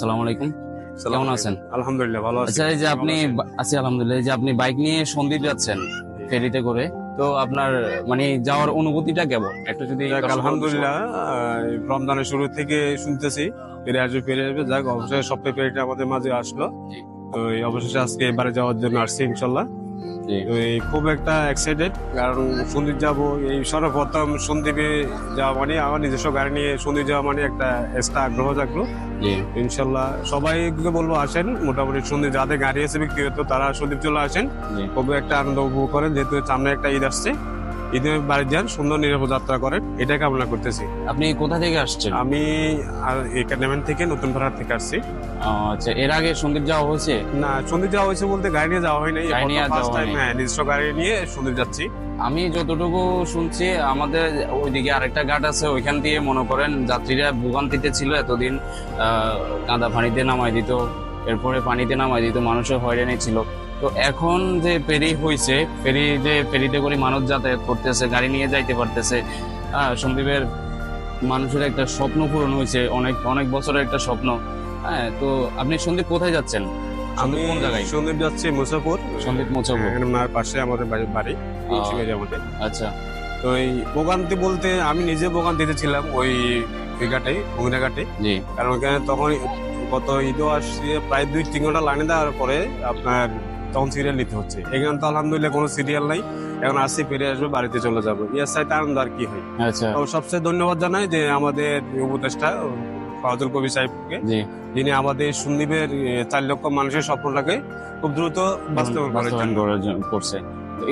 আসসালামু আলাইকুম। কেমন আছেন? আলহামদুলিল্লাহ ভালো আচ্ছা এই যে আপনি আছি আলহামদুলিল্লাহ। এই যে আপনি বাইক নিয়ে সন্দীপ যাচ্ছেন ফেরিতে করে তো আপনার মানে যাওয়ার অনুভূতিটা কেমন? একটু যদি আলহামদুলিল্লাহ রমজানের শুরু থেকে শুনতেছি ফিরে আসবে ফিরে আসবে। যাক অবশ্যই সপ্তাহে ফেরিটা আমাদের মাঝে আসলো। তো এই অবশেষে আজকে এবারে যাওয়ার জন্য আসছি ইনশাল্লাহ। খুব একটা এক্সাইটেড কারণ সন্দীপ যাব এই সর্বপ্রথম সন্দীপে যাওয়া মানে আমার নিজস্ব গাড়ি নিয়ে সন্দীপ যাওয়া মানে একটা এক্সট্রা আগ্রহ থাকল ইনশাল্লাহ সবাইকে বলব আসেন মোটামুটি সন্দীপ যাদের গাড়ি আছে ব্যক্তিগত তারা সন্দীপ চলে আসেন। খুব একটা আনন্দ উপভোগ করেন যেহেতু সামনে একটা ঈদ আসছে। ঈদে বাড়ি যান সুন্দর নিরাপদ যাত্রা করেন। এটাই কামনা করতেছি। আপনি কোথা থেকে আসছেন? আমি একাডেমি থেকে নতুন ভাড়া থেকে আসছি। আচ্ছা এর আগে সন্দ্বীপ যাওয়া হয়েছে? না সন্দীপ যাওয়া হয়েছে বলতে গাড়ি নিয়ে যাওয়া হয়নি। গাড়ি নিয়ে ফার্স্ট যাওয়া টাইম হয়নি। হ্যাঁ নিজস্ব গাড়ি নিয়ে সন্দীপ যাচ্ছি। আমি যতটুকু শুনছি আমাদের ওইদিকে আরেকটা ঘাট আছে ওইখান দিয়ে মনে করেন যাত্রীরা ভোগান্তিতে ছিল এতদিন। আহ, কাদা পানিতে নামাই দিত এরপরে পানিতে নামাই দিত মানুষের হয়রানি ছিল। তো এখন যে ফেরি হয়েছে ফেরি যে ফেরিতে করে মানুষ যাতায়াত করতেছে গাড়ি নিয়ে যাইতে পারতেছে সন্দীপের মানুষের একটা স্বপ্ন পূরণ হয়েছে অনেক অনেক বছরের একটা স্বপ্ন। হ্যাঁ তো আপনি সন্দীপ কোথায় যাচ্ছেন? আমি কোন জায়গায়? সন্দীপ যাচ্ছি মুসাফর। সন্দীপ পাশে আমাদের বাড়ি- আমাদের আচ্ছা। তো এই ভোগান্তি বলতে আমি নিজে ভোগান্তিতে ছিলাম ওই ঘাটে মহিলা ঘাটে কারণ ওখানে তখন গত ঈদও আসছে প্রায় দুই তিন ঘণ্টা লাইনে দেওয়ার পরে আপনার তখন সিরিয়াল নিতে হচ্ছে। এখানে তো আলহামদুলিল্লাহ কোনো সিরিয়াল নাই। এখন আসছি ফিরে আসব বাড়িতে চলে যাব। ইয়ার সাইতে আনন্দ আর কি হয়। আচ্ছা। তো সবচেয়ে ধন্যবাদ জানাই যে আমাদের উপদেষ্টা ফাজুল কবি সাহেবকে যিনি আমাদের সন্দীপের চার লক্ষ মানুষের স্বপ্নটাকে খুব দ্রুত বাস্তবায়ন করছে।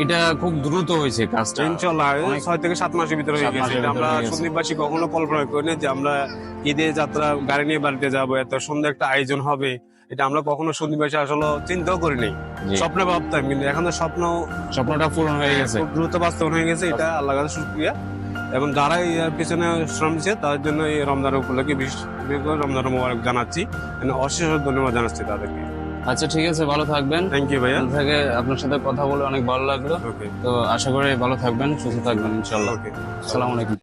এটা খুব দ্রুত হয়েছে কাজটা। ইনশাল্লাহ ছয় থেকে সাত মাসের ভিতরে হয়ে গেছে। আমরা। সন্দীপবাসী কখনো কল্পনা করিনি যে আমরা ঈদে যাত্রা গাড়ি নিয়ে বাড়িতে যাব এত সুন্দর একটা আয়োজন হবে। এটা আমরা কখনো আসলে চিন্তাও করিনি। স্বপ্নে ভাবতাম কিন্তু এখন তো স্বপ্ন স্বপ্নটা পূরণ হয়ে গেছে। দ্রুত বাস্তবায়ন হয়ে গেছে এটা আল্লাহ কাছে শুক্রিয়া। এবং যারা এর পিছনে শ্রম দিচ্ছে তাদের জন্য এই রমজান উপলক্ষে বিশেষ রমজান মোবারক জানাচ্ছি। অশেষ ধন্যবাদ জানাচ্ছি তাদেরকে। আচ্ছা ঠিক আছে ভালো থাকবেন। থ্যাংক ইউ ভাইয়া। থেকে আপনার সাথে কথা বলে অনেক ভালো লাগল। তো আশা করি ভালো থাকবেন সুস্থ থাকবেন ইনশাল্লাহ ওকে আসসালামু আলাইকুম।